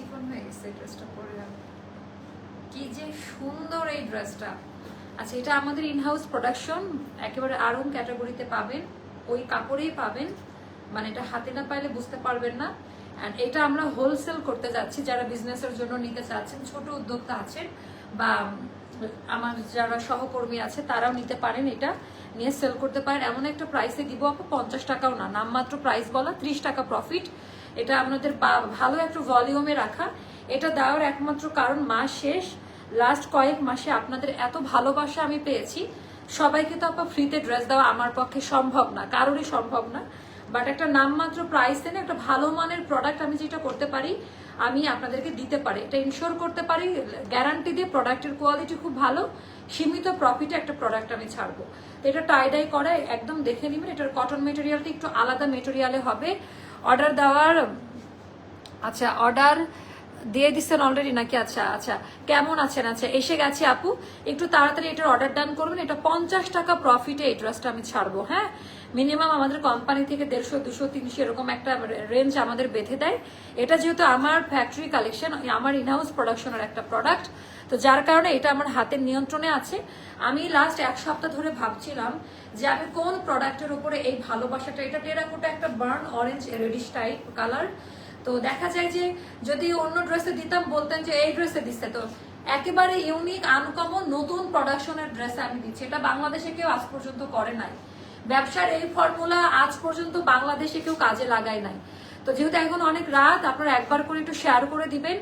চিকন হয়ে গেছে ড্রেসটা পরে আমি। কি যে সুন্দর এই ড্রেসটা আচ্ছা এটা আমাদের ইনহাউস প্রোডাকশন একেবারে আরং ক্যাটাগরিতে পাবেন, ওই কাপড়েই পাবেন। মানে এটা হাতে না পাইলে বুঝতে পারবেন না। এটা আমরা হোলসেল করতে যাচ্ছি, যারা বিজনেসের জন্য নিতে চাচ্ছেন, ছোট উদ্যোক্তা আছেন, বা আমার যারা সহকর্মী আছে, তারাও নিতে পারেন এটা, নিয়ে সেল করতে পারেন। এমন একটা প্রাইসে দিব আপু পঞ্চাশ টাকাও না, নামমাত্র প্রাইস বলা ত্রিশ টাকা প্রফিট এটা আপনাদের ভালো একটা ভলিউমে রাখা। এটা দেওয়ার একমাত্র কারণ মাস শেষ। লাস্ট কয়েক মাসে আপনাদের এত ভালোবাসা আমি পেয়েছি। সবাইকে তো আপা ফ্রিতে ড্রেস দেওয়া আমার পক্ষে সম্ভব না, কারোরই সম্ভব না। বাট একটা নামমাত্র প্রাইস দেন একটা ভালো মানের প্রোডাক্ট আমি যেটা করতে পারি, আমি আপনাদেরকে দিতে পারি। এটা ইনশোর করতে পারি গ্যারান্টি দিয়ে প্রোডাক্টের কোয়ালিটি খুব ভালো, সীমিত প্রফিটে একটা প্রোডাক্ট আমি ছাড়বো। তো এটা টাইডাই করে একদম দেখে নেবেন, এটার কটন মেটেরিয়ালটা একটু আলাদা মেটেরিয়ালে হবে। অর্ডার দেওয়ার আচ্ছা অর্ডার দিয়ে দিচ্ছেন অলরেডি নাকি? আচ্ছা আচ্ছা কেমন আছেন? আচ্ছা এসে গেছে আপু। একটু তাড়াতাড়ি এটার অর্ডার ডান করবেন। এটা পঞ্চাশ টাকা প্রফিটে এই ড্রেসটা আমি ছাড়বো হ্যাঁ? মিনিমাম আমাদের কোম্পানি থেকে দেড়শো, দুশো, তিনশো এরকম একটা রেঞ্জ আমাদের বেঁধে দেয়। এটা যেহেতু আমার ফ্যাক্টরি কালেকশন আমার ইনহাউস প্রোডাকশনের একটা প্রোডাক্ট তো যার কারণে এটা আমার হাতের নিয়ন্ত্রণে আছে। আমি লাস্ট এক সপ্তাহ ধরে ভাবছিলাম যে আমি কোন প্রোডাক্টের উপরে এই ভালোবাসাটা, এটা টেরাকোটা একটা burnt orange reddish type colour তো দেখা যায় যে যদি অন্য ড্রেসে দিতাম, বলতেন যে এই ড্রেসে দিচ্ছে। তো একেবারে ইউনিক আনকমন নতুন প্রোডাকশনের ড্রেসে আমি দিচ্ছি। এটা বাংলাদেশে কেউ আজ পর্যন্ত করে নাই। ব্যবসার এই ফর্মুলা আজ পর্যন্ত বাংলাদেশে কেউ কাজে লাগায় নাই। তো যেহেতু এখন অনেক রাত, আপনারা একবার করে একটু শেয়ার করে দিবেন,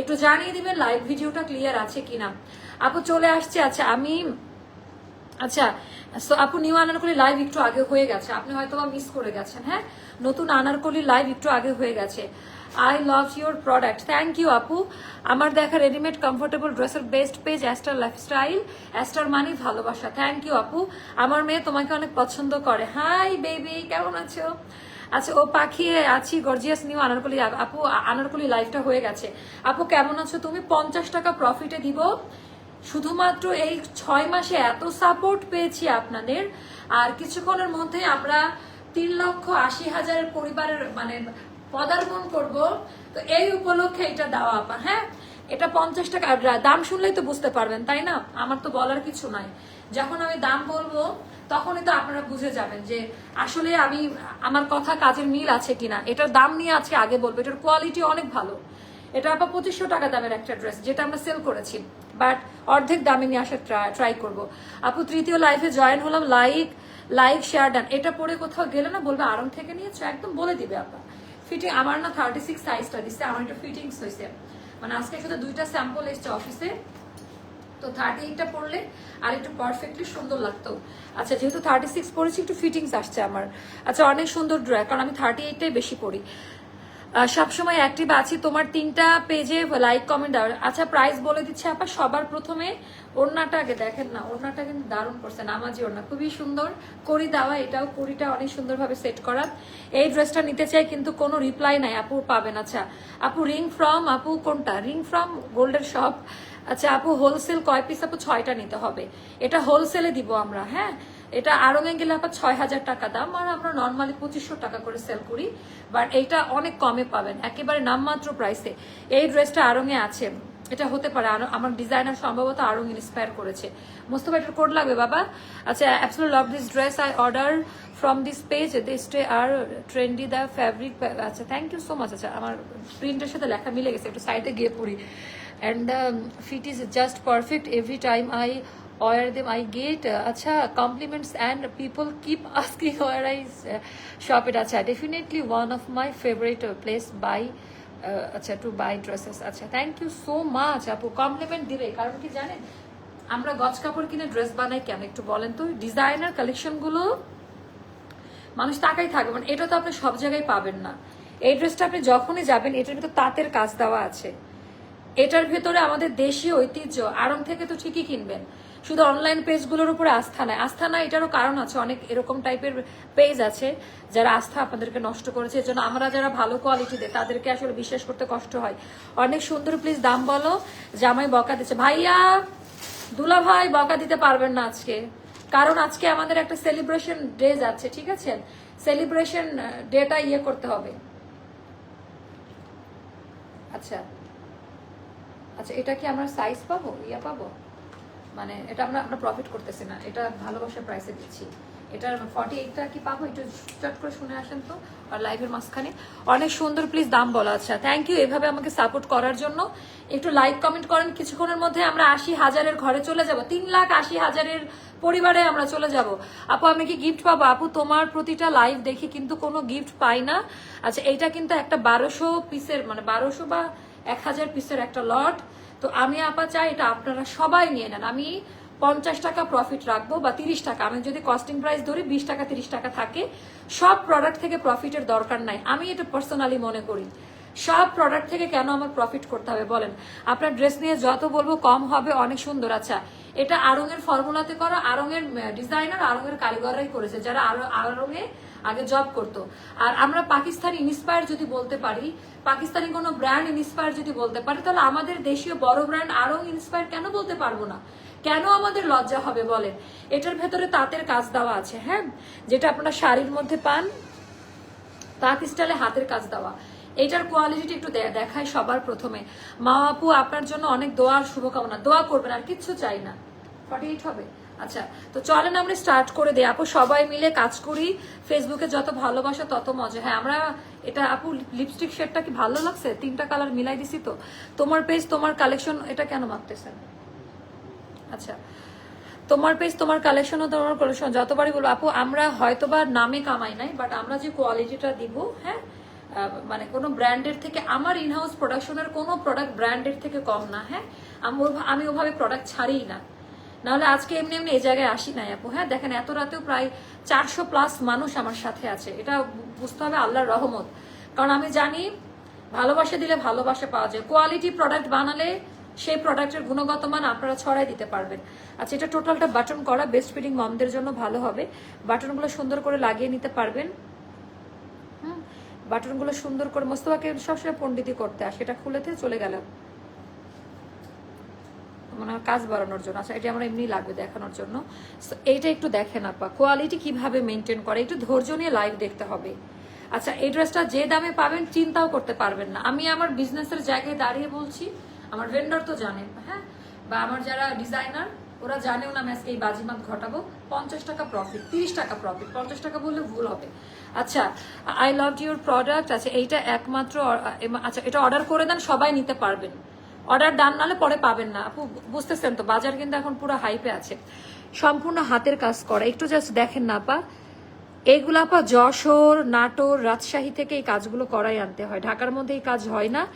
একটু জানিয়ে দিবেন লাইভ ভিডিওটা ক্লিয়ার আছে কিনা। আপু চলে আসছে আচ্ছা আমি আচ্ছা সো আপু নিউ আনারকলি লাইভ একটু আগে হয়ে গেছে। আপনি হয়তো বা মিস করে গেছেন হ্যাঁ? নতুন আনারকলি লাইভ একটু আগে হয়ে গেছে। I love your product thank you আপু আমার দেখা রেডিমেড কমফোর্টেবল ড্রেসের best page Aster lifestyle Aster money ভালোবাসা। থ্যাংক ইউ আপু আমার মেয়ে তোমাকে অনেক পছন্দ করে। হাই বেবি কেমন আছো? আচ্ছা ও পাখি, আছি গর্জিয়াস নিউ আনারকলি। আপু, আনারকলি লাইফটা হয়ে গেছে। আপু, কেমন আছো? তুমি পঞ্চাশ টাকা প্রফিটে দিব। শুধুমাত্র এই ছয় মাসে এত সাপোর্ট পেয়েছি আপনাদের। আর কিছুক্ষণের মধ্যে আমরা তিন লক্ষ আশি হাজার পরিবারের মানে পদার্পণ করব, তো এই উপলক্ষে এটা দেওয়া আপা হ্যাঁ? এটা পঞ্চাশ টাকা দাম শুনলেই তো বুঝতে পারবেন, তাই না? আমার তো বলার কিছু নাই। যখন আমি দাম বলব, তখনই তো আপনারা বুঝে যাবেন যে আসলে আমি, আমার কথা কাজের মিল আছে কিনা। এটার দাম নিয়ে আজকে আগে বলব, এটার কোয়ালিটি অনেক ভালো। এটা আপা পঁচিশশো টাকা দামের একটা ড্রেস যেটা আমরা সেল করেছি। বাট অর্ধেক দামে নিয়ে আসার ট্রাই করব। আপু, তৃতীয় লাইফে জয়েন হলাম লাইক লাইক শেয়ার ডান এটা পরে কোথাও গেলে না বলবে আরং থেকে নিয়েছো, একদম বলে দিবে আপা। ফিটিং আমার না থার্টি সিক্স সাইজটা দিচ্ছে আমার একটা ফিটিংস হয়েছে মানে আজকে শুধু দুইটা স্যাম্পল এসছে অফিসে তো থার্টি এইটটা পড়লে আর একটু পারফেক্টলি সুন্দর লাগতো। আচ্ছা যেহেতু থার্টি সিক্স পড়েছি, একটু ফিটিংস আসছে আমার। আচ্ছা অনেক সুন্দর ড্রয় কারণ আমি থার্টি এইটটাই বেশি পরি সবসময় অ্যাক্টিভ আছি। তোমার তিনটা পেজে লাইক কমেন্ট আচ্ছা প্রাইস বলে দিচ্ছে আপা, সবার প্রথমে ওড়নাটা আগে দেখেন না, ওড়নাটা কিন্তু দারুণ করছে, নামাজি ওড়না, খুবই সুন্দর করি দেওয়া, এটাও করিটা অনেক সুন্দরভাবে সেট করা। এই ড্রেসটা নিতে চাই কিন্তু কোনো রিপ্লাই নাই, আপু পাবেন। আচ্ছা আপু রিং ফ্রম আপু, কোনটা? রিং ফ্রম গোল্ডের শপ আচ্ছা আপু হোলসেল কয় পিস আপু, ছয়টা নিতে হবে। এটা হোলসেলে দিব আমরা হ্যাঁ? এটা আরঙে গেলে আপনার ছয় হাজার টাকা দাম, আর আমরা নর্মালি পঁচিশশো টাকা করে সেল করি বাট এইটা অনেক কমে পাবেন। একেবারে নামমাত্র প্রাইসে এই ড্রেসটা আরঙে আছে। এটা হতে পারে আরো- আমার ডিজাইনার সম্ভবত আরং ইন্সপায়ার করেছে। মোস্তফা এটার কোড লাগবে বাবা? আচ্ছা absolute love this dress I order from this page this day are trendy the fabric আচ্ছা থ্যাংক ইউ সো মাচ আচ্ছা আমার প্রিন্টের সাথে লেখা মিলে গেছে, একটু সাইডে গিয়ে পড়ি। And fit is just perfect every time I or them get uh, acha compliments and people keep asking where I uh, shop it. acha definitely one of my favorite uh, place buy uh, আচ্ছা to buy dresses আচ্ছা thank you so much আপু। Compliment দিবে কারণ কি জানেন আমরা গজ কাপড় কিনে ড্রেস বানাই কেন? একটু বলেন তো ডিজাইনার কালেকশনগুলো মানুষ তাকাই থাকবে মানে এটা তো আপনি সব জায়গায় পাবেন না। এই ড্রেসটা আপনি যখনই যাবেন এটার ভিতর তাঁতের কাজ দেওয়া আছে। এটার ভেতরে আমাদের দেশীয় ঐতিহ্য, আড়ং থেকে তো ঠিকই কিনবেন। শুধু অনলাইন পেজগুলোর উপরে আস্থা নাই। আস্থা নাই এটারও কারণ আছে, অনেক এরকম টাইপের পেজ আছে, যারা আস্থা আপনাদেরকে নষ্ট করেছে। এজন্য আমরা যারা ভালো কোয়ালিটি দেয়, তাদেরকে আসলে বিশ্বাস করতে কষ্ট হয়। অনেক সুন্দর প্লিজ দাম বলো, জামাই বকা দিচ্ছে। ভাইয়া দুলা ভাই বকা দিতে পারবেন না আজকে। কারণ আজকে আমাদের একটা সেলিব্রেশন ডে যাচ্ছে ঠিক আছে? সেলিব্রেশন ডেটা ইয়ে করতে হবে। আচ্ছা। আচ্ছা এটা কি আমরা সাইজ পাবো? ইয়া পাবো? মানে এটা আমরা আমরা প্রফিট করতেছি না। এটা ভালোবাসার প্রাইসে দিচ্ছি। এটার ফর্টি এইটটা কি পাবো? একটু চট করে শুনে আসেন তো, আর লাইভের মাঝখানে। অনেক সুন্দর প্লিজ দাম বলা আচ্ছা থ্যাংক ইউ এভাবে আমাকে সাপোর্ট করার জন্য। একটু লাইক কমেন্ট করেন। কিছুক্ষণের মধ্যে আমরা আশি হাজারের ঘরে চলে যাব। তিন লাখ আশি হাজারের পরিবারে আমরা চলে যাব। আপু, আমি কি গিফট পাবো? আপু, তোমার প্রতিটা লাইভ দেখি কিন্তু কোনো গিফট পাই না। আচ্ছা এইটা কিন্তু একটা বারোশো পিসের মানে বারোশো বা এক হাজার পিসের একটা লট তো আমি আপা চাই এটা আপনারা সবাই নিয়ে নেন। আমি পঞ্চাশ টাকা প্রফিট রাখব বা তিরিশ টাকা। আমি যদি কস্টিং প্রাইস ধরি, বিশ টাকা, তিরিশ টাকা থাকে। সব প্রোডাক্ট থেকে প্রফিটের দরকার নাই। আমি এটা পার্সোনালি মনে করি। সব প্রোডাক্ট থেকে কেন আমার প্রফিট করতে হবে বলেন? আপনার ড্রেস নিয়ে যত বলব কম হবে, অনেক সুন্দর। আচ্ছা এটা আরঙের ফর্মুলাতে করা। আরঙের ডিজাইনার আরঙের কারিগররাই করেছে। যারা আরও আরঙে আগে জব করতো। আর আমরা পাকিস্তানি ইন্সপায়ার যদি বলতে পারি, পাকিস্তানি কোনো ব্র্যান্ড ইন্সপায়ার যদি বলতে পারি, তাহলে আমাদের দেশীয় বড় ব্র্যান্ড আরও ইন্সপায়ার কেন বলতে পারব না? কেন আমাদের লজ্জা হবে বলেন? এটার ভেতরে তাঁতের কাজ দেওয়া আছে হ্যাঁ? যেটা আপনারা শাড়ির মধ্যে পান, তাঁত স্টাইলে হাতের কাজ দেওয়া। এটার কোয়ালিটিটা একটু দেখায় সবার প্রথমে। মা আপু আপনার জন্য অনেক দোয়ার শুভকামনা। দোয়া করবেন, আর কিচ্ছু চাই না। ফর্টি এইট হবে। আচ্ছা তো চলেন আমরা স্টার্ট করে দিই। আপু, সবাই মিলে কাজ করি। ফেসবুকে যত ভালোবাসা, তত মজা। হ্যাঁ আমরা এটা, আপু লিপস্টিক শেডটা কি ভালো লাগছে? তিনটা কালার মিলাই দিছি তো। তোমার পেজ তোমার কালেকশন এটা কেন মাপতেছেন? আচ্ছা তোমার পেজ তোমার কালেকশন ও তোমার কালেকশন যতবারই বলব, আপু, আমরা হয়তোবা নামে কামাই নাই বাট আমরা যে কোয়ালিটিটা দিব হ্যাঁ মানে কোনো ব্র্যান্ডের থেকে, আমার ইনহাউস প্রোডাকশনের কোনো প্রোডাক্ট ব্র্যান্ডের থেকে কম না হ্যাঁ। আমি ওভাবে প্রোডাক্ট ছাড়িই না। নাহলে আজকে এমনি এমনি এই জায়গায় আসি নাই আপু। হ্যাঁ দেখেন, এত রাতেও প্রায় চারশো প্লাস মানুষ আমার সাথে আছে। এটা বুঝতে হবে আল্লাহর রহমত। কারণ আমি জানি ভালোবাসা দিলে ভালোবাসা পাওয়া যায়। কোয়ালিটি প্রোডাক্ট বানালে সেই প্রোডাক্টের গুণগত মান আপনারা ছড়াই দিতে পারবেন। আচ্ছা এটা টোটালটা বাটন করা বেস্ট ফিডিং মমদের জন্য ভালো হবে। বাটনগুলো সুন্দর করে লাগিয়ে নিতে পারবেন। বাটনগুলো সুন্দর করে, মোস্তফাকে সবসময় পণ্ডিতি করতে আসে এটা খুলেতে চলে গেল মানে কাজ বাড়ানোর জন্য। আচ্ছা এটা আমরা এমনি লাগবে দেখানোর জন্য। So, এইটা একটু দেখেন আপা কোয়ালিটি কীভাবে মেনটেন করে একটু ধৈর্য নিয়ে লাইভ দেখতে হবে। আচ্ছা এই ড্রেসটা যে দামে পাবেন চিন্তাও করতে পারবেন না। আমি আমার বিজনেসের জায়গায় দাঁড়িয়ে বলছি আমার ভেন্ডর তো জানেন হ্যাঁ? বা আমার যারা ডিজাইনার ওরা জানেও না আমি আজকে এই বাজিমাত ঘটাবো। পঞ্চাশ টাকা প্রফিট তিরিশ টাকা প্রফিট পঞ্চাশ টাকা বললে ভুল হবে। আচ্ছা আই লাভ ইউর প্রোডাক্ট আচ্ছা এইটা একমাত্র আচ্ছা এটা অর্ডার করে দেন সবাই নিতে পারবেন। অর্ডার ডান নালে পরে পাবেন না। আপু, বুঝতেছেন তো, বাজার কিন্তু এখন পুরো হাইপে আছে। সম্পূর্ণ হাতের কাজ করা। একটু জাস্ট দেখেন না, আপা। এইগুলো আপা যশোর, নাটোর, রাজশাহী থেকে এই কাজগুলো করাই আনতে হয়। ঢাকার মধ্যে এই কাজ হয় না।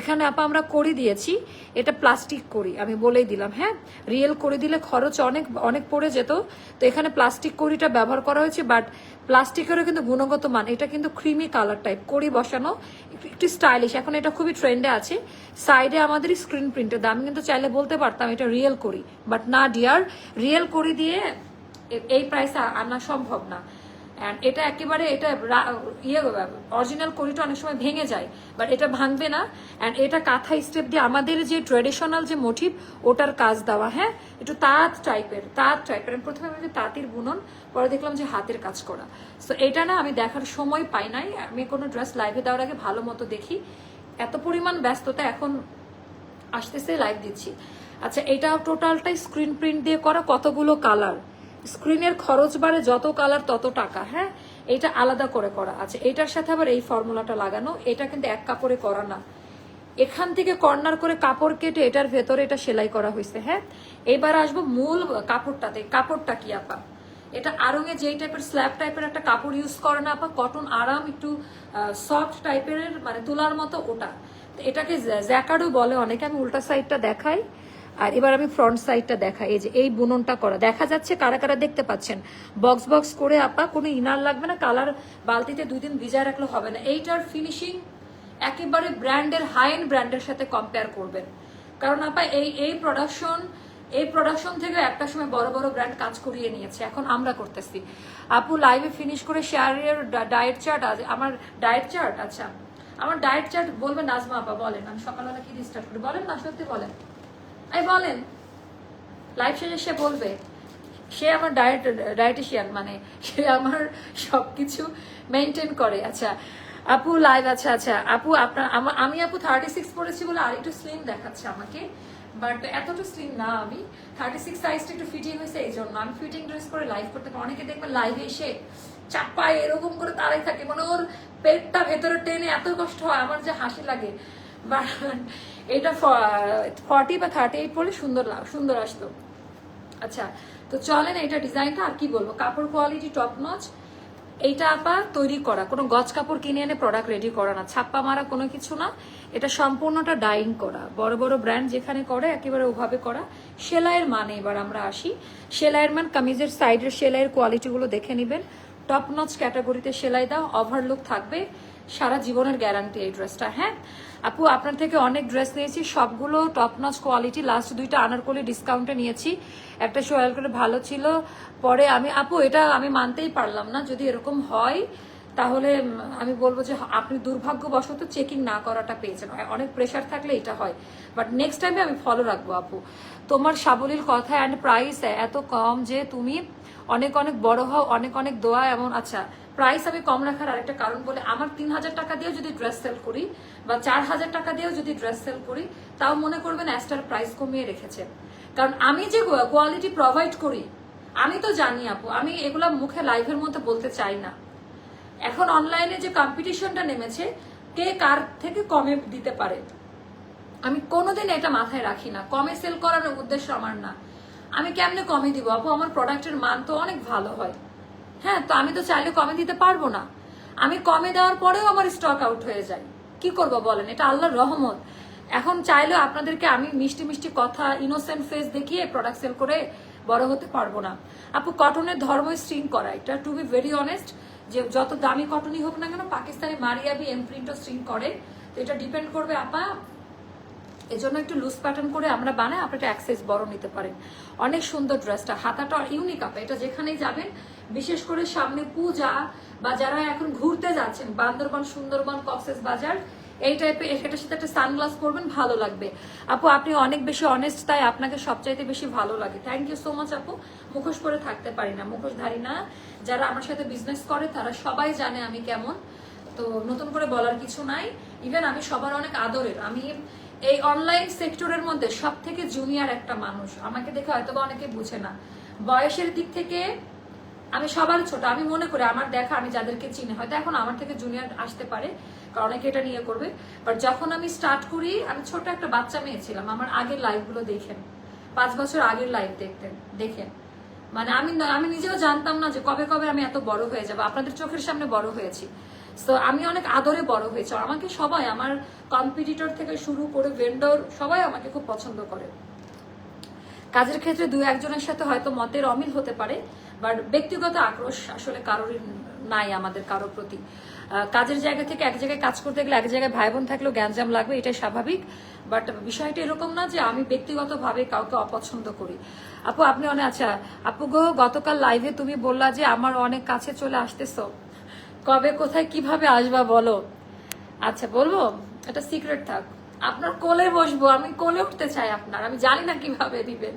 এখানে আপা আমরা করে দিয়েছি, এটা প্লাস্টিক করি, আমি বলেই দিলাম হ্যাঁ? রিয়েল করে দিলে খরচ অনেক অনেক পড়ে যেত, তো এখানে প্লাস্টিক কড়িটা ব্যবহার করা হয়েছে বাট প্লাস্টিকেরও কিন্তু গুণগত মান, এটা কিন্তু ক্রিমি কালার টাইপ করি বসানো, একটু স্টাইলিশ এখন এটা খুবই ট্রেন্ডে আছে সাইডে আমাদের স্ক্রিন প্রিন্টের দাম কিন্তু চাইলে বলতে পারতাম এটা রিয়েল করি বাট না ডিয়ার রিয়েল করি দিয়ে এই প্রাইসে আনা সম্ভব না। And এটা একেবারে এটা ইয়ে অরিজিনাল করিটা অনেক সময় ভেঙে যায় বাট এটা ভাঙবে না। অ্যান্ড এটা কাঁথা স্টেপ দিয়ে আমাদের যে ট্রেডিশনাল যে মোটিভ ওটার কাজ দেওয়া হ্যাঁ? একটু তাঁত টাইপের তাঁত টাইপের প্রথমে আমি তাঁতির বুনন, পরে দেখলাম যে হাতের কাজ করা। সো এটা না আমি দেখার সময় পাই নাই। আমি কোনো ড্রেস লাইভে দেওয়ার আগে ভালো মতো দেখি। এত পরিমাণ ব্যস্ততা এখন আসতেছে লাইভ দিচ্ছি। আচ্ছা এটা টোটালটাই স্ক্রিন প্রিন্ট দিয়ে করা কতগুলো কালার স্ক্রিনের খরচ বাড়ে যত কালার, তত টাকা হ্যাঁ? এটা আলাদা করে করা আছে। এটার সাথে আবার এই ফর্মুলাটা লাগানো, এটা কিন্তু এক কাপড়ে করা না। এখান থেকে কর্নার করে কাপড় কেটে এটার ভেতরে এটা সেলাই করা হয়েছে হ্যাঁ? এবার আসব মূল কাপড়টাতে। কাপড়টা কি, আপা? এটা আরঙে যেই টাইপের স্ল্যাব টাইপের একটা কাপড় ইউজ করে না, আপা কটন আরাম একটু সফট টাইপের মানে তুলার মতো ওটা। এটাকে জ্যাকাডো বলে অনেকে, আমি উল্টা সাইডটা দেখাই। আর এবার আমি ফ্রন্ট সাইডটা দেখাই। এই যে এই বুননটা করা। দেখা যাচ্ছে কারা কারা দেখতে পাচ্ছেন? বক্স বক্স করে আপা, কোনো ইনার লাগবে না, কালার বালতিতে দুই দিন ভিজায় রাখলে হবে না। এইটার ফিনিশিং একেবারে ব্র্যান্ডের হাই এন্ড ব্র্যান্ডের সাথে কম্পেয়ার করবেন। কারণ আপা, এই এই প্রোডাকশন এই প্রোডাকশন থেকে একটা সময় বড় বড় ব্র্যান্ড কাজ করিয়ে নিয়েছে। এখন আমরা করতেছি। আপু লাইভে ফিনিশ করে শেয়ারের ডায়েট চার্ট আছে আমার ডায়েট চার্ট আচ্ছা। আমার ডায়েট চার্ট বলবেন, নাজমা আপা বলেন। আমি সকালবেলা কি স্টার্ট করি? বলেন না, সত্যি বলেন। এই বলেন। লাইভ শেষে সে বলবে, সে আমার ডায়েট ডায়েটিশিয়ান মানে সে আমার সব কিছু মেনটেন করে। আচ্ছা আপু লাইভ আচ্ছা আচ্ছা আপু আপনার, আমি আপু থার্টি সিক্স পরেছি বলে আর একটু স্লিম দেখাচ্ছে আমাকে বাট এতটা স্লিম না আমি। থার্টি সিক্স সাইজটা একটু ফিটিং হয়েছে, এই জন্য আমি ফিটিং ড্রেস করে লাইভ করতে অনেকে দেখবেন লাইভে এসে চাপায় এরকম করে তারাই থাকে মানে ওর পেটটা ভেতরে টেনে এত কষ্ট হয়, আমার যে হাসি লাগে। বাট এটা ফর্টি বা থার্টি এইট পরে সুন্দর সুন্দর আসতো। আচ্ছা তো চলেন এটা ডিজাইনটা আর কি বলব? কাপড় কোয়ালিটি টপ নচ এইটা আপা তৈরি করা। কোনো গজ কাপড় কিনে এনে প্রোডাক্ট রেডি করা না, ছাপ্পা মারা কোনো কিছু না। এটা সম্পূর্ণটা ডাইং করা। বড় বড় ব্র্যান্ড যেখানে করে, একেবারে ওভাবে করা। সেলাইয়ের মানে এবার আমরা আসি। সেলাইয়ের মান, কামিজের সাইডের সেলাইয়ের কোয়ালিটিগুলো দেখে নেবেন। টপ নচ ক্যাটাগরিতে সেলাই দাও ওভারলুক থাকবে। সারা জীবনের গ্যারান্টি এই ড্রেসটা হ্যাঁ? আপু, আপনার থেকে অনেক ড্রেস নিয়েছি, সবগুলো টপ নচ কোয়ালিটি লাস্ট দুইটা আনারকলি ডিসকাউন্টে নিয়েছি। একটা সোয়াল করে ভালো ছিল, পরে আমি, আপু, এটা আমি মানতেই পারলাম না, যদি এরকম হয়, তাহলে আমি বলব যে আপনি দুর্ভাগ্যবশত চেকিং না করাটা পেয়েছেন। অনেক প্রেশার থাকলে এটা হয়। বাট নেক্সট টাইমে আমি ফলো রাখব, আপু। তোমার সাবলীল কথা অ্যান্ড প্রাইস এত কম যে তুমি অনেক অনেক বড় হও, অনেক অনেক দোয়া এমন আচ্ছা প্রাইস আমি কম রাখার আরেকটা কারণ বলে আমার তিন হাজার টাকা দিয়েও যদি ড্রেস সেল করি বা চার হাজার টাকা দিয়েও যদি ড্রেস সেল করি, তাও মনে করবেন অ্যাস্টার প্রাইস কমিয়ে রেখেছে। কারণ আমি যে কোয়ালিটি প্রোভাইড করি, আমি তো জানি আপু, আমি এগুলো মুখে লাইভের মধ্যে বলতে চাই না। এখন অনলাইনে যে কম্পিটিশনটা নেমেছে, কে কার থেকে কমে দিতে পারে? আমি কোনোদিন এটা মাথায় রাখি না। কমে সেল করার উদ্দেশ্য আমার না। আমি কেমনে কমে দিব? আপু, আমার প্রোডাক্টের মান তো অনেক ভালো হয়। হ্যাঁ তো আমি তো চাইলে কমে দিতে পারব না। আমি কমে দেওয়ার পরেও আমার স্টক আউট হয়ে যায়। কি করব বলেন? এটা আল্লাহর রহমত। এখন চাইলেও আপনাদেরকে আমি মিষ্টি মিষ্টি কথা ইনোসেন্ট ফেস দেখিয়ে প্রোডাক্ট সেল করে বড় হতে পারব না। আপু কটনের ধর্ম স্ট্রিং করা। এটা টু বি ভেরি অনেস্ট যে যত দামি কটনই হোক না কেন, পাকিস্তানি মারিয়াবি এমপ্রিন্টও স্ট্রিং করে। তো এটা ডিপেন্ড করবে, আপা, এজন্য একটু লুজ প্যাটার্ন করে আমরা বানাই আপনি একটা অ্যাক্সেস বড় নিতে পারেন। অনেক সুন্দর ড্রেসটা হাতাটা ইউনিক আপা। এটা যেখানেই যাবেন বিশেষ করে সামনে পূজা বা যারা এখন ঘুরতে যাচ্ছেন, বান্দরবান, সুন্দরবন, কক্সেস বাজার, এই টাইপের এটার সাথে একটা সানগ্লাস পরবেন, ভালো লাগবে। আপু, আপনি অনেক বেশি অনেস্ট তাই আপনাকে সবচাইতে বেশি ভালো লাগে। থ্যাংক ইউ সো মাচ আপু। মুখোশ পরে থাকতে পারি না, মুখোশধারী না। যারা আমার সাথে বিজনেস করে, তারা সবাই জানে আমি কেমন। তো নতুন করে বলার কিছু নাই। ইভেন আমি সবার অনেক আদরের। আমি এই অনলাইন সেক্টরের মধ্যে সব থেকে জুনিয়র একটা মানুষ। আমাকে দেখে হয়তোবা অনেকে বুঝে না। বয়সের দিক থেকে আমি সবার ছোট, আমি মনে করি আমার দেখা আমি যাদেরকে চিনি, হয়তো এখন আমার থেকে জুনিয়র আসতে পারে, কারণ অনেকে এটা নিয়ে করবে। বাট যখন আমি স্টার্ট করি, আমি ছোট একটা বাচ্চা মেয়ে ছিলাম, আমার আগের লাইভগুলো দেখেন। পাঁচ বছর আগের লাইভ দেখতেন, দেখেন। মানে আমি আমি নিজেও জানতাম না যে কবে কবে আমি এত বড় হয়ে যাব, আপনাদের চোখের সামনে বড় হয়েছি। তো আমি অনেক আদরে বড় হয়েছি আমাকে সবাই, আমার কম্পিটিটর থেকে শুরু করে ভেন্ডর সবাই আমাকে খুব পছন্দ করে। কাজের ক্ষেত্রে দু একজনের সাথে হয়তো মতের অমিল হতে পারে বাট ব্যক্তিগত আক্রোশ আসলে কারোরই নাই আমাদের কারোর প্রতি। কাজের জায়গা থেকে এক জায়গায় কাজ করতে গেলে এক জায়গায় ভাই বোন থাকলেও গ্যাঞ্জাম লাগবে, এটাই স্বাভাবিক। বাট বিষয়টা এরকম না যে আমি ব্যক্তিগতভাবে কাউকে অপছন্দ করি। আপু, আপনি অনেক আচ্ছা আপু গো, গতকাল লাইভে তুমি বললা যে আমার অনেক কাছে চলে আসতেছো। কবে, কোথায়, কীভাবে আসবা বলো? আচ্ছা বলব? এটা সিক্রেট থাক। আপনার কোলে বসবো, আমি কোলে উঠতে চাই আপনার। আমি জানি না কীভাবে দিবেন।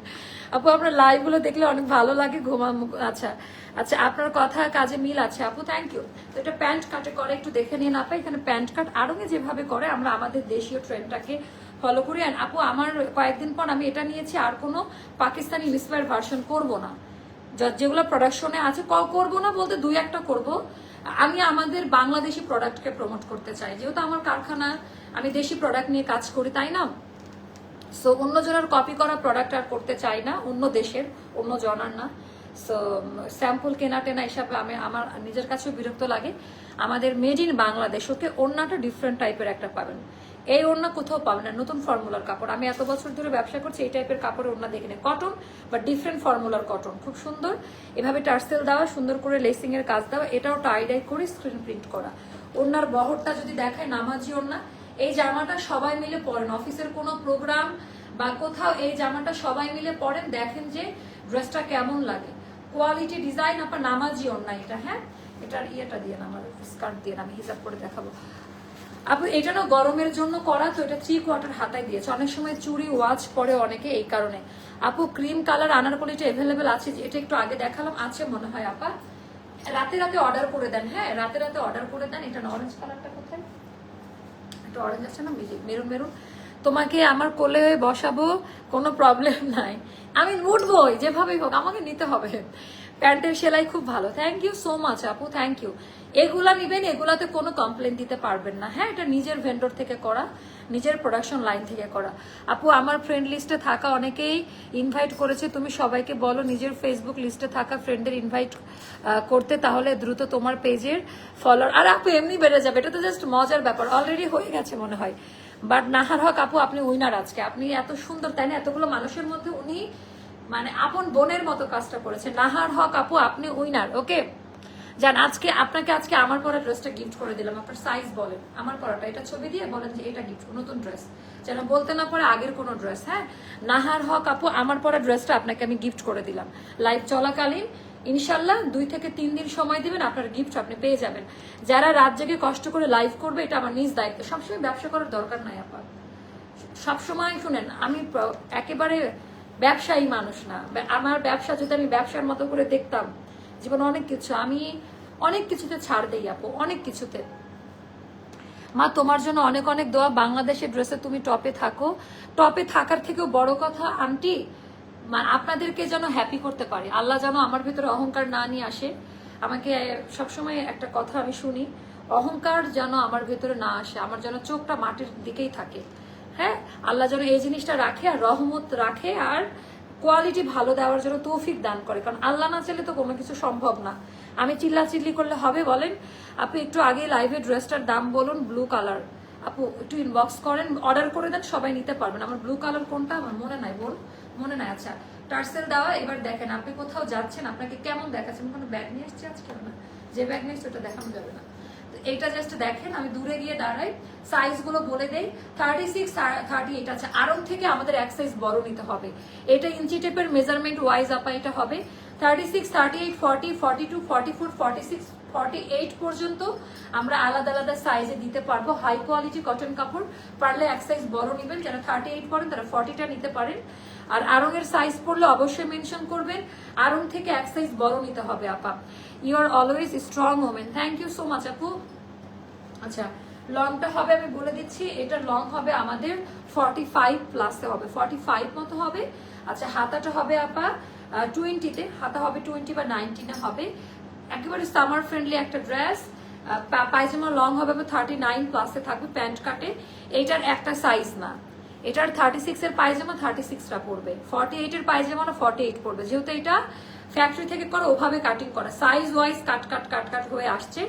আপু আপনার লাইভগুলো দেখলে অনেক ভালো লাগে ঘুমা আচ্ছা আচ্ছা আপনার কথা, কাজে মিল আছে। আপু থ্যাংক ইউ তো এটা প্যান্ট কাটে করে একটু দেখে নিন আপা, এখানে প্যান্ট কাট আরঙে যেভাবে করে, আমরা আমাদের দেশীয় ট্রেন্ডটাকে ফলো করি। অ্যান্ড আপু, আমার কয়েকদিন পর আমি এটা নিয়েছি, আর কোনো পাকিস্তানি ইন্সপায়ার ভার্সন করব না। যেগুলো প্রোডাকশনে আছে, ক- করব না বলতে দুই একটা করব। আমি আমাদের বাংলাদেশি প্রোডাক্টকে প্রমোট করতে চাই। যেহেতু আমার কারখানা, আমি দেশি প্রোডাক্ট নিয়ে কাজ করি, তাই না? সো অন্য জনের কপি করা প্রোডাক্ট আর করতে চাই না, অন্য দেশের, অন্য জনার না। সো স্যাম্পল কেনা টেনা হিসাবে আমি, আমার নিজের কাছেও বিরক্ত লাগে। আমাদের মেড ইন বাংলাদেশ ওকে ওড়নাটা ডিফারেন্ট টাইপের একটা পাবেন। এই ওড়না কোথাও পাবেন না, নতুন ফর্মুলার কাপড়। আমি এত বছর ধরে ব্যবসা করছি, এই টাইপের কাপড়ের ওড়না দেখিনি। কটন বা ডিফারেন্ট ফর্মুলার কটন খুব সুন্দর। এভাবে টার্সেল দেওয়া, সুন্দর করে লেসিং এর কাজ দেওয়া, এটাও টাই ডাই করে স্ক্রিন প্রিন্ট করা। ওড়নার বহরটা যদি দেখায়, নামাজি ওড়না এই জামাটা সবাই মিলে পরেন। অফিসের কোনো প্রোগ্রাম বা কোথাও এই জামাটা সবাই মিলে পরেন, দেখেন যে ড্রেসটা কেমন লাগে। কোয়ালিটি ডিজাইন আপনার নামাজি ওড়না এটা হ্যাঁ? এটার ইয়েটা দিয়ে আমার স্কার্ট দিয়ে আমি হিসাব করে দেখাবো। আপু এটা না গরমের জন্য করা তো এটা থ্রি কোয়ার্টার হাতায় দিয়েছে। অনেক সময় চুড়ি ওয়াচ পরে অনেকে এই কারণে। আপু ক্রিম কালার আনার আনারকলিটা অ্যাভেলেবেল আছে? এটা একটু আগে দেখালাম, আছে মনে হয় আপা। রাতে রাতে অর্ডার করে দেন হ্যাঁ? রাতে রাতে অর্ডার করে দেন, এটা অরেঞ্জ কালারটা কোথায়? একটা অরেঞ্জ আছে না মেরুন মেরুন তোমাকে আমার কোলে বসাবো, কোনো প্রবলেম নাই। আমি উঠবই, যেভাবেই হোক, আমাকে নিতে হবে। প্যান্টের সেলাই খুব ভালো। থ্যাংক ইউ সো মাচ আপু থ্যাংক ইউ এগুলা নিবেন, এগুলাতে কোনো কমপ্লেন দিতে পারবেন না। হ্যাঁ এটা নিজের ভেন্ডর থেকে করা। নিজের প্রোডাকশন লাইন থেকে করা। আপু, আমার ফ্রেন্ড লিস্টে থাকা অনেকেই ইনভাইট করেছে, তুমি সবাইকে বলো নিজের ফেসবুক লিস্টে থাকা ফ্রেন্ডদের ইনভাইট করতে, তাহলে দ্রুত তোমার পেজের ফলোয়ার আর আপু, এমনি বেড়ে যাবে, এটা তো জাস্ট মজার ব্যাপার অলরেডি হয়ে গেছে মনে হয়। বাট নাহার হক, আপু, আপনি উইনার আজকে, আপনি এত সুন্দর, তাই না? এতগুলো মানুষের মধ্যে উনি মানে আপন বোনের মতো কাজটা করেছে। নাহার হক, আপু, আপনি উইনার ওকে যান আজকে আপনাকে আজকে আমার পরা ড্রেসটা গিফট করে দিলাম। আপনার সাইজ বলেন। আমার পরাটা। এটা ছবি দিয়ে বলেন যে এটা গিফট নতুন ড্রেস যেন বলতে না পারে আগের কোনো ড্রেস হ্যাঁ? নাহার হক আপু, আমার পরা ড্রেসটা আপনাকে আমি গিফট করে দিলাম। লাইভ চলাকালীন ইনশাল্লাহ দুই থেকে তিন দিন সময় দিবেন, আপনার গিফট আপনি পেয়ে যাবেন। যারা রাত জেগে কষ্ট করে লাইভ করবে, এটা আমার নিজ দায়িত্ব। সবসময় ব্যবসা করার দরকার নাই আপা। সবসময় শুনেন, আমি একেবারে ব্যবসায়ী মানুষ না। আমার ব্যবসা যদি আমি ব্যবসার মতো করে দেখতাম জীবনে অনেক কিছু, আমি অনেক কিছুতে ছাড় দেই আপু, অনেক কিছুতে। মা, তোমার জন্য অনেক অনেক দোয়া। বাংলাদেশের ড্রেসে তুমি টপে থাকো। টপে থাকার থেকেও বড় কথা, আন্টি আপনাদেরকে যেন হ্যাপি করতে পারে। আল্লাহ যেন আমার ভিতরে অহংকার না নিয়ে আসে। আমাকে সবসময় একটা কথা আমি শুনি, অহংকার যেন আমার ভিতরে না আসে, আমার যেন চোখটা মাটির দিকেই থাকে। হ্যাঁ আল্লাহ যেন এই জিনিসটা রাখে আর রহমত রাখে আর কোয়ালিটি ভালো দেওয়ার জন্য তৌফিক দান করে। কারণ আল্লাহ না চাইলে তো কোনো কিছু সম্ভব না। আমি চিল্লা চিল্লি করলে হবে বলেন? আপনি একটু আগে লাইভে ড্রেসটার দাম বলুন ব্লু কালার আপু, একটু ইনবক্স করেন অর্ডার করে দেন, সবাই নিতে পারবেন। আমার ব্লু কালার কোনটা? আমার মনে নাই বল মনে নাই। আচ্ছা টার্সেল দেওয়া, এবার দেখেন আপনি কোথাও যাচ্ছেন, আপনাকে কেমন দেখাচ্ছেন কোনো ব্যাগ নিয়ে এসছি আজকে? না, যে ব্যাগ নিয়ে এসছি, ওটা দেখানো যাবে না। এইটা জাস্ট দেখেন, আমি দূরে গিয়ে দাঁড়াই সাইজগুলো বলে দেই থার্টি সিক্স থার্টি এইট আছে। আরম থেকে আমাদের এক সাইজ বড় নিতে হবে। এটা ইঞ্চি টেপের মেজারমেন্ট ওয়াইজ আপা এটা হবে। Thirty six thirty eight forty forty two forty four forty six forty eight পর্যন্ত আমরা আলাদা আলাদা সাইজে দিতে পারব। হাই কোয়ালিটি কটন কাপড় পারলে এক সাইজ বড় নেবেন। যারা থার্টি এইট পরেন, তারা ফর্টিটা নিতে পারেন। আর আরঙের সাইজ পড়লে অবশ্যই মেনশন করবেন। আরং থেকে এক সাইজ বড় নিতে হবে আপা। You are always strong women thank you so much আপু। আচ্ছা লংটা হবে আমি বলে দিচ্ছি, এটা লং হবে আমাদের ফর্টি ফাইভ প্লাসে হবে ফর্টি ফাইভ মতো হবে। আচ্ছা হাতাটা হবে আপা টোয়েন্টিতে হাতা হবে টোয়েন্টি বা নাইনটিনে হবে। একেবারে সামার ফ্রেন্ডলি একটা ড্রেস পায়জামা লং হবে থার্টি নাইন প্লাসে থাকবে প্যান্ট কাটে এইটার একটা সাইজ না। এটার থার্টি সিক্স এর পায়জামা থার্টি সিক্সটা পড়বে ফর্টি এইট এর পায়জামা না ফর্টি এইট পড়বে যেহেতু এটা ফ্যাক্টরি থেকে করা, ওভাবে কাটিং করা। সাইজ ওয়াইজ কাট কাট কাট কাট হয়ে আসছে।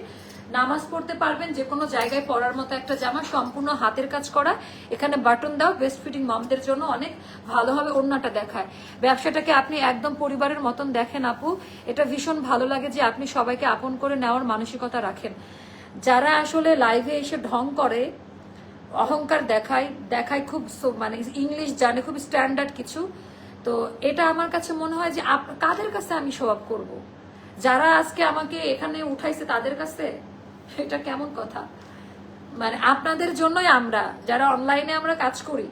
নামাজ পড়তে পারবেন যে কোনো জায়গায় পরার মতো একটা জামা সম্পূর্ণ হাতের কাজ করা। এখানে বাটন দাও বেস্ট ফিটিং মমদের জন্য অনেক ভালোভাবে ওড়নাটা দেখায়। ব্যবসাটাকে আপনি একদম পরিবারের মতন দেখেন আপু। এটা ভীষণ ভালো লাগে যে আপনি সবাইকে আপন করে নেওয়ার মানসিকতা রাখেন। যারা আসলে লাইভে এসে ঢং করে, অহংকার দেখায় দেখায় খুব মানে ইংলিশ জানে, খুব স্ট্যান্ডার্ড কিছু। তো এটা আমার কাছে মনে হয় যে কাদের কাছে আমি স্বভাব করব। যারা আজকে আমাকে এখানে উঠাইছে তাদের কাছে? এটা কেমন কথা? মানে আপনাদের জন্যই আমরা, যারা অনলাইনে আমরা কাজ করি,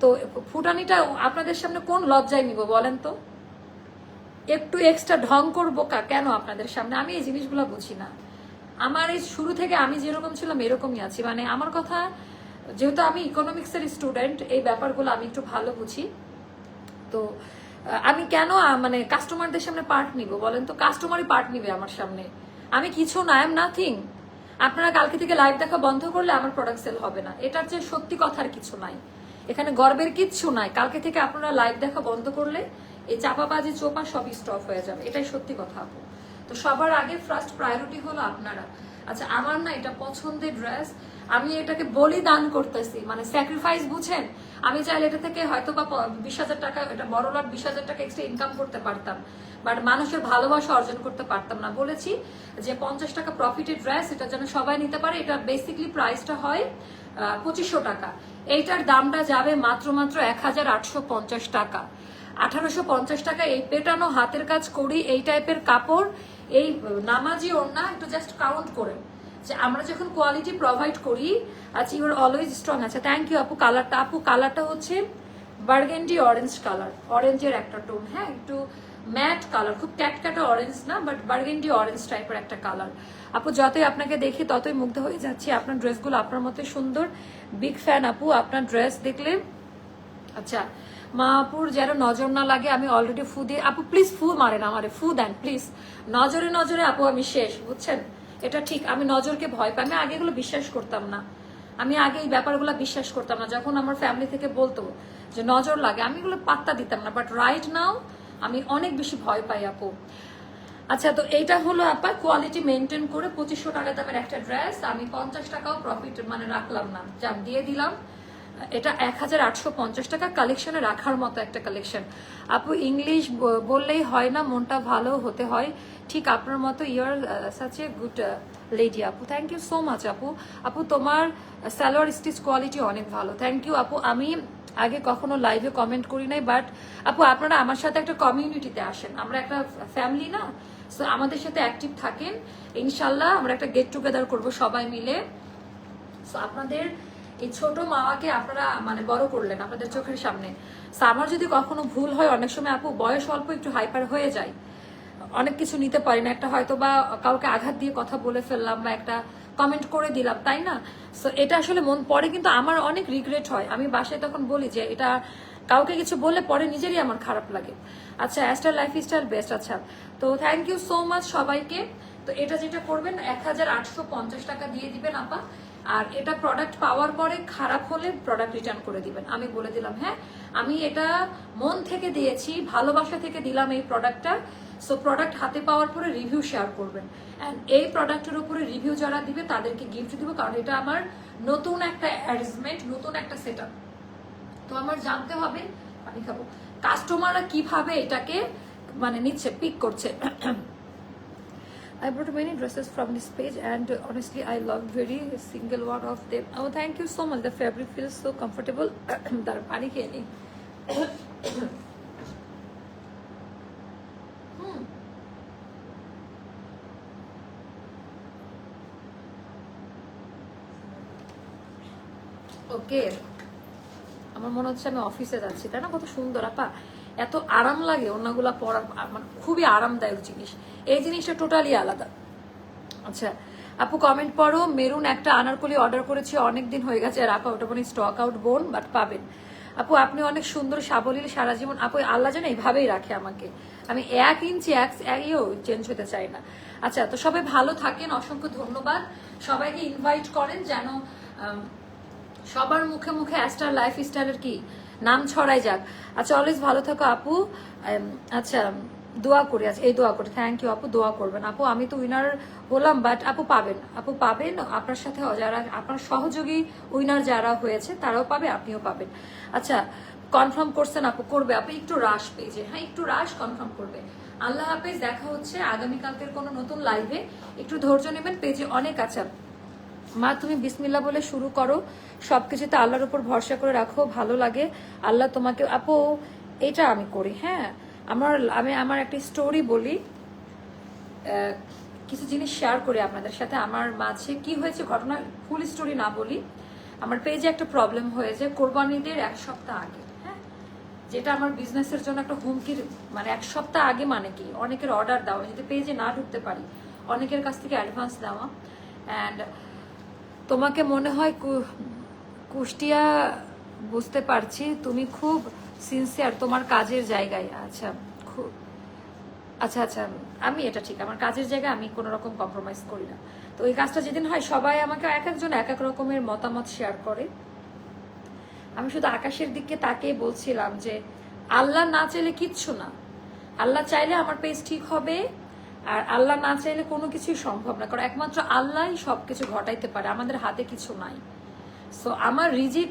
তো ফুটানিটা আপনাদের সামনে কোন লজ্জায় নিব বলেন তো? একটু এক্সট্রা ঢং করব কা- কেন আপনাদের সামনে? আমি এই জিনিসগুলো বুঝি না। আমার এই শুরু থেকে আমি যেরকম ছিলাম, এরকমই আছি। মানে আমার কথা, যেহেতু আমি ইকোনমিক্সের স্টুডেন্ট এই ব্যাপারগুলো আমি একটু ভালো বুঝি। তো আমি কেন মানে কাস্টমারদের সামনে পার্ট নিব বলেন তো? কাস্টমারই পার্ট নিবে আমার সামনে। আমি কিছু না আই এম নাথিং আপনারা কালকে থেকে লাইভ দেখা বন্ধ করলে আমার প্রোডাক্ট সেল হবে না। এটার যে সত্যি কথার কিছু নাই। এখানে গর্বের কিচ্ছু নাই। কালকে থেকে আপনারা লাইভ দেখা বন্ধ করলে এই চাপা চাপাবাজি, চোপা সবই স্টপ হয়ে যাবে। এটাই সত্যি কথা, আপু। তো সবার আগে ফার্স্ট প্রায়োরিটি হলো আপনারা। আচ্ছা আমার না এটা পছন্দের ড্রেস আমি এটাকে বলিদান করতেছি। মানে স্যাক্রিফাইস বুঝেন? আমি চাইলে এটা থেকে হয়তো বা বিশ হাজার টাকা, এটা বড় লাখ বিশ হাজার টাকা এক্সট্রা ইনকাম করতে পারতাম। বাট মানুষের ভালোবাসা অর্জন করতে পারতাম না। বলেছি যে পঞ্চাশ টাকা প্রফিটের ড্রেস এটা যেন সবাই নিতে পারে, এটা বেসিকলি প্রাইসটা হয় পঁচিশশো টাকা। এইটার দামটা যাবে মাত্র মাত্র এক হাজার আটশো পঞ্চাশ টাকা। আঠারোশো পঞ্চাশ টাকা এই পেটানো হাতের কাজ করি, এই টাইপের কাপড়, এই নামাজি ওড়না, একটু জাস্ট কাউন্ট করেন যে আমরা যখন কোয়ালিটি প্রোভাইড করি আচ্ছা ইউর অলওয়েজ স্ট্রং আচ্ছা থ্যাংক ইউ আপু কালারটা আপু কালারটা হচ্ছে বার্গেন্ডি অরেঞ্জ কালার অরেঞ্জের একটা টোন হ্যাঁ একটু ম্যাট কালার খুব ক্যাটক্যাটা অরেঞ্জ না বাট বার্গেন্ডি অরেঞ্জ টাইপের একটা কালার আপু, যতই আপনাকে দেখি, ততই মুগ্ধ হয়ে যাচ্ছি। আপনার ড্রেসগুলো আপনার মতো সুন্দর। বিগ ফ্যান আপু, আপনার ড্রেস দেখলে আচ্ছা মা আপুর যেন নজর না লাগে, আমি অলরেডি ফু দিয়ে, আপু প্লিজ ফু মারেন আমারে, ফু দেন প্লিজ নজরে নজরে আপু, আমি শেষ, বুঝছেন? এটা ঠিক, আমি নজরকে ভয় পাই। আমি আগে এগুলো বিশ্বাস করতাম না। আমি আগে এই ব্যাপারগুলো বিশ্বাস করতাম না। যখন আমার ফ্যামিলি থেকে বলতো যে নজর লাগে, আমি এগুলো পাত্তা দিতাম না। বাট রাইট নাও আমি অনেক বেশি ভয় পাই আপু। আচ্ছা তো এইটা হলো আপা কোয়ালিটি মেনটেন করে পঁচিশশো টাকা দামের একটা ড্রেস আমি পঞ্চাশ টাকাও প্রফিট মানে রাখলাম না। যা দিয়ে দিলাম এটা এক হাজার আটশো পঞ্চাশ টাকা কালেকশনে রাখার মতো একটা কালেকশন আপু ইংলিশ বললেই হয় না, মনটা ভালো হতে হয়। ঠিক আপনার মতো you're such a good lady আপু। থ্যাংক ইউ সো মাচ আপু। আপু, তোমার স্যালোয়ার স্টিচ কোয়ালিটি অনেক ভালো। থ্যাংক ইউ আপু। আমি আগে কখনো লাইভে কমেন্ট করি নাই বাট আপু, আপনারা আমার সাথে একটা কমিউনিটিতে আসেন। আমরা একটা ফ্যামিলি না সো আমাদের সাথে অ্যাক্টিভ থাকেন। ইনশাল্লাহ আমরা একটা গেট টুগেদার করব সবাই মিলে। সো আপনাদের এই ছোট মামাকে আপনারা মানে বড় করলেন আপনাদের চোখের সামনে। সো আমার যদি কখনো ভুল হয়, অনেক সময় আপু বয়স অল্প একটু হাইপার হয়ে যায়। অনেক কিছু নিতে পারি না, একটা হয়তো বা কাউকে আঘাত দিয়ে কথা বলে ফেললাম বা একটা কমেন্ট করে দিলাম, তাই না? সো এটা আসলে মন, পরে কিন্তু আমার অনেক রিগ্রেট হয়। আমি বাসায় তখন বলি যে, এটা কাউকে কিছু বললে পরে নিজেরই আমার খারাপ লাগে। আচ্ছা অ্যাস্টার লাইফ স্টাইল বেস্ট আচ্ছা। তো থ্যাংক ইউ সো মাচ সবাইকে। তো এটা যেটা করবেন, এক হাজার আটশো পঞ্চাশ টাকা দিয়ে দিবেন আপা। আর এটা প্রোডাক্ট পাওয়ার পরে খারাপ হলে প্রোডাক্ট রিটার্ন করে দিবেন। আমি বলে দিলাম হ্যাঁ আমি এটা মন থেকে দিয়েছি, ভালোবাসা থেকে দিলাম এই প্রোডাক্টটা সো প্রোডাক্ট হাতে পাওয়ার পরে রিভিউ শেয়ার করবেন। অ্যান্ড এই প্রোডাক্টের উপরে রিভিউ যারা দিবে, তাদেরকে গিফট দিব, কারণ এটা আমার নতুন একটা অ্যারেঞ্জমেন্ট নতুন একটা সেট তো আমার জানতে হবে পানি খাব। কাস্টমাররা কীভাবে এটাকে মানে নিচ্ছে পিক করছে? I brought many dresses from this page and uh, honestly I love very single one of them. Oh thank you so much. The fabric feels so comfortable. খেয়ে নিই হুম। ওকে আমার মনে হচ্ছে আমি অফিসে যাচ্ছি তাই না কত সুন্দর আপা এত আরাম লাগে অন্যগুলা পরার মানে খুবই আরামদায়ক জিনিস। এই জিনিসটা টোটালি আলাদা। আচ্ছা আপু কমেন্ট পড়ো, মেরুন একটা আনারকলি অর্ডার করেছি অনেক দিন হয়ে গেছে, আর আপা ওটা মানে স্টক আউট বোন বাট পাবেন। আপু, আপনি অনেক সুন্দর, সাবলীল, সারা জীবন, আপু, আল্লাহ যেন এইভাবেই রাখে আমাকে। আমি এক ইঞ্চি এক, একইও চেঞ্জ হতে চাই না। আচ্ছা তো সবাই ভালো থাকেন, অসংখ্য ধন্যবাদ। সবাইকে ইনভাইট করেন যেন সবার মুখে মুখে অ্যাস্টার লাইফ স্টাইলের কি নাম ছড়াই যাক। আচ্ছা অলওয়েজ ভালো থাকো আপু। আচ্ছা দোয়া করি। আচ্ছা এই দোয়া করি। থ্যাংক ইউ আপু। দোয়া করবেন। আপু, আমি তো উইনার বললাম বাট আপু পাবেন। আপু পাবেন, আপনার সাথে যারা, আপনার সহযোগী উইনার যারা হয়েছে, তারাও পাবে, আপনিও পাবেন। আচ্ছা কনফার্ম করছেন আপু, করবে। আপু, একটু রাশ পেয়েছে। হ্যাঁ একটু রাশ কনফার্ম করবে। আল্লাহ হাফেজ, দেখা হচ্ছে আগামীকালকের কোনো নতুন লাইভে একটু ধৈর্য নেবেন, পেজে অনেক আছে। মা, তুমি বিসমিল্লা বলে শুরু করো। সবকিছুতে আল্লাহর উপর ভরসা করে রাখো, ভালো লাগে। আল্লাহ তোমাকে, আপু, এটা আমি করি হ্যাঁ? আমার, আমি আমার একটা স্টোরি বলি। কিছু জিনিস শেয়ার করি আপনাদের সাথে। আমার মাঝে কি হয়েছে ঘটনা ফুল স্টোরি না বলি। আমার পেজে একটা প্রবলেম হয়েছে কোরবানিদের এক সপ্তাহ আগে হ্যাঁ? যেটা আমার বিজনেসের জন্য একটা হুমকির মানে এক সপ্তাহ আগে মানে কি? অনেকের অর্ডার দেওয়া যদি পেজে না ঢুকতে পারি, অনেকের কাছ থেকে অ্যাডভান্স দেওয়া। অ্যান্ড তোমাকে মনে হয় কুষ্টিয়া বুঝতে পারছি, তুমি খুব সিনসিয়ার তোমার কাজের জায়গায়। আচ্ছা খুব আচ্ছা আচ্ছা আমি এটা ঠিক, আমার কাজের জায়গায় আমি কোনো রকম কম্প্রোমাইজ করি না। তো এই কাজটা যেদিন হয়, সবাই আমাকে এক একজন এক এক রকমের মতামত শেয়ার করে। আমি শুধু আকাশের দিকে তাকিয়ে বলছিলাম যে, আল্লাহ না চাইলে কিচ্ছু না। আল্লাহ চাইলে আমার পেজ ঠিক হবে আর আল্লাহ না চাইলে কোনো কিছুই সম্ভব না। কারণ একমাত্র আল্লাহই সবকিছু ঘটাইতে পারে, আমাদের হাতে কিছু নাই। সো আমার রিজিক,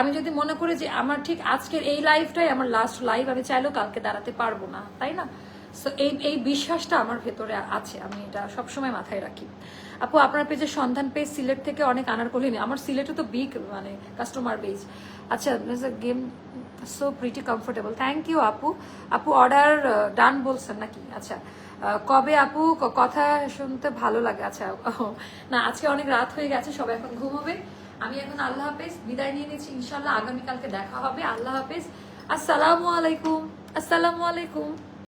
আমি যদি মনে করি যে আমার ঠিক আজকের এই লাইফটাই আমার লাস্ট লাইফ আমি চাইলেও কালকে দাঁড়াতে পারব না, তাই না? সো এই এই বিশ্বাসটা আমার ভেতরে আছে, আমি এটা সবসময় মাথায় রাখি। আপু, আপনার পেজের সন্ধান পেজ সিলেট থেকে অনেক আনার করলেন। আমার সিলেটে তো বিগ মানে কাস্টমার বেজ আচ্ছা game so pretty comfortable thank you আপু। আপু অর্ডার ডান বলছেন নাকি? আচ্ছা। কবে আপু? কথা শুনতে ভালো লাগে। আচ্ছা না, আজকে অনেক রাত হয়ে গেছে, সবাই এখন ঘুমোবে। আমি এখন আল্লাহ হাফেজ, বিদায় নিয়ে নিচ্ছি ইনশাল্লাহ আগামীকালকে দেখা হবে। আল্লাহ হাফেজ। আসসালামু আলাইকুম আসসালামু আলাইকুম।